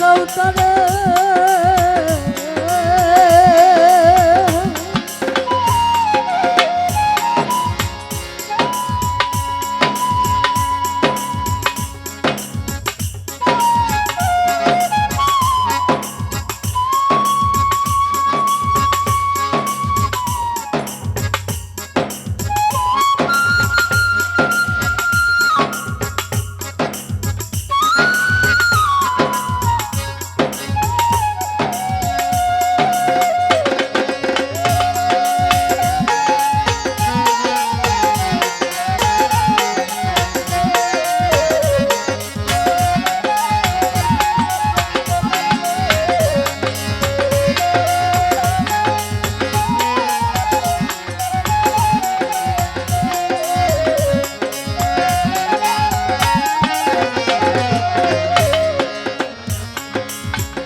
কৌতরে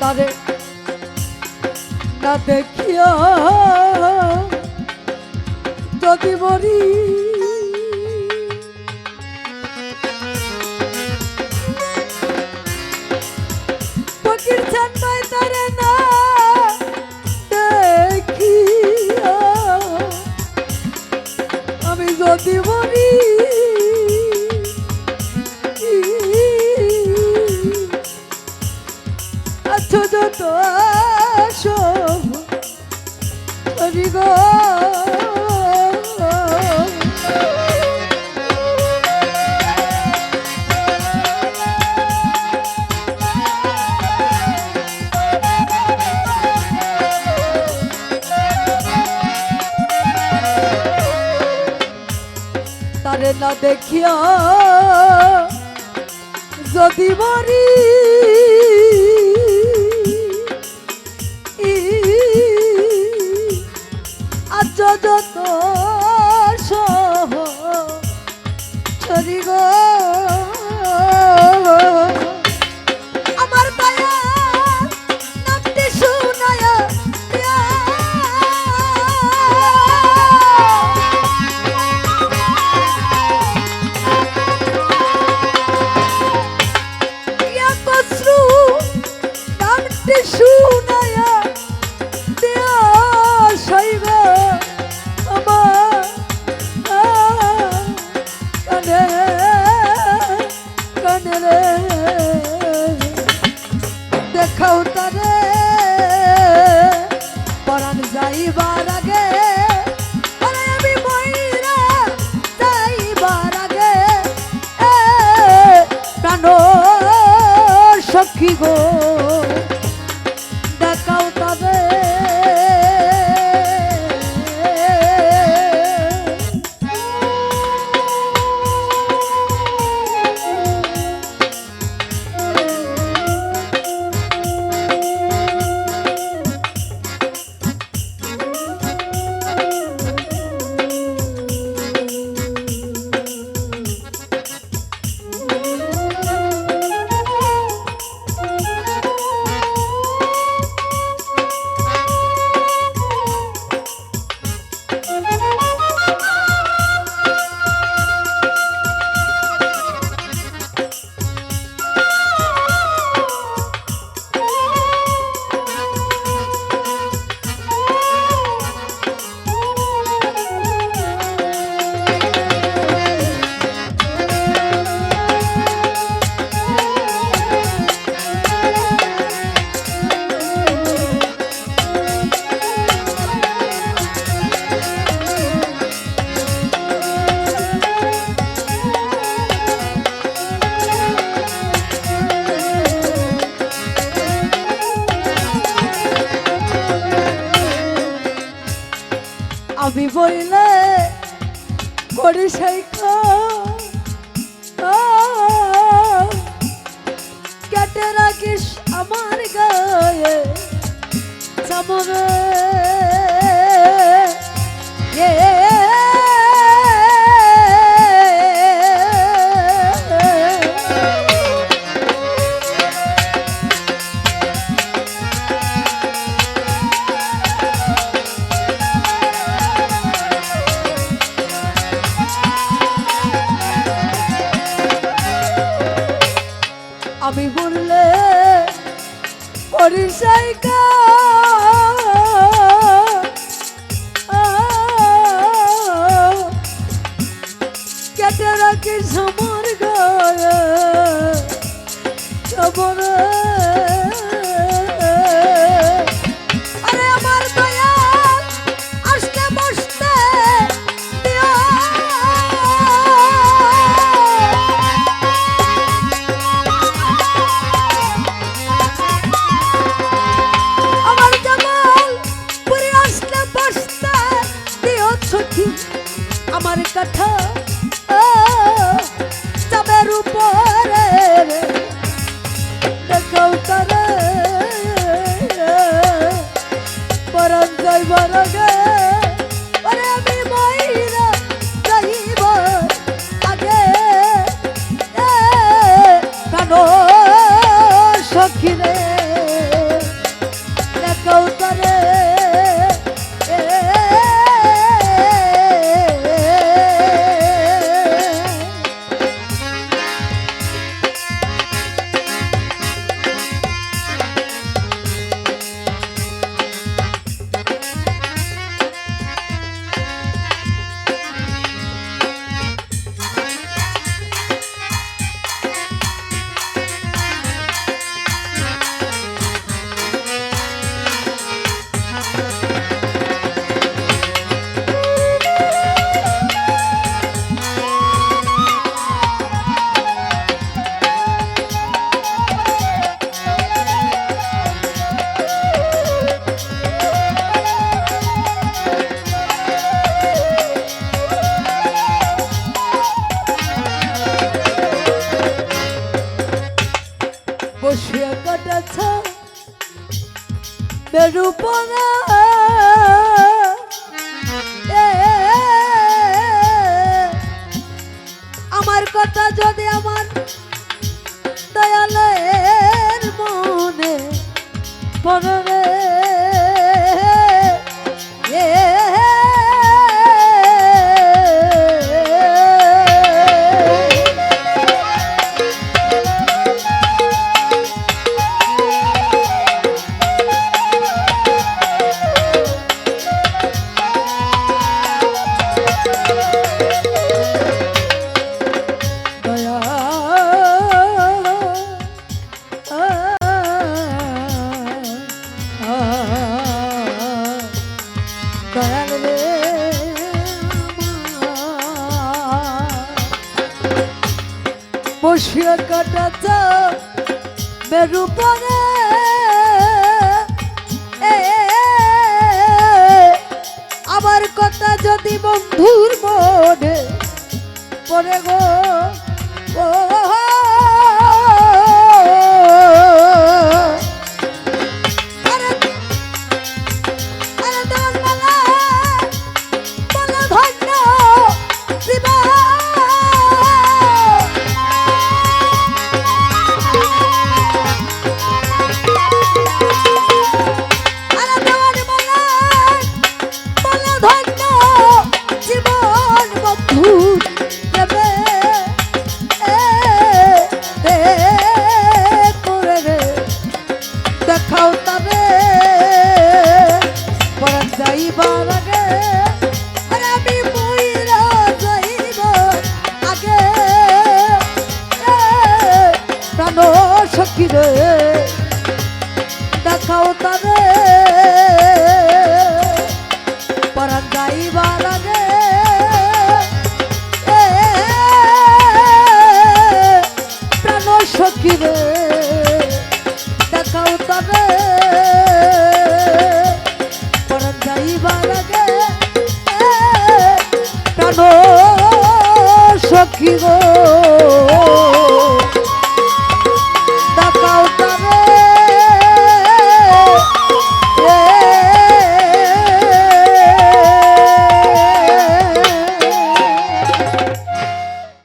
তারে না দেখিও যদি মরি না দেখিয়া যদি মরি সখী গো। আমি বইলে করি সেই কেটে রাখিস আমার গায়ে চামরে বললে পরিচয়কা কেটে রাখি সমর গায় খবরে কাটাছ। বেরুপনা আমার কথা যদি আমার দয়ালের মনে পড়বে মেরু পরে আমার কথা যদি বন্ধুর মনে পরে গো ও তবে। পরান যাইবার আগে প্রাণ সখী দেখাও তবে। পরান যাইবার আগে প্রাণ সখী গো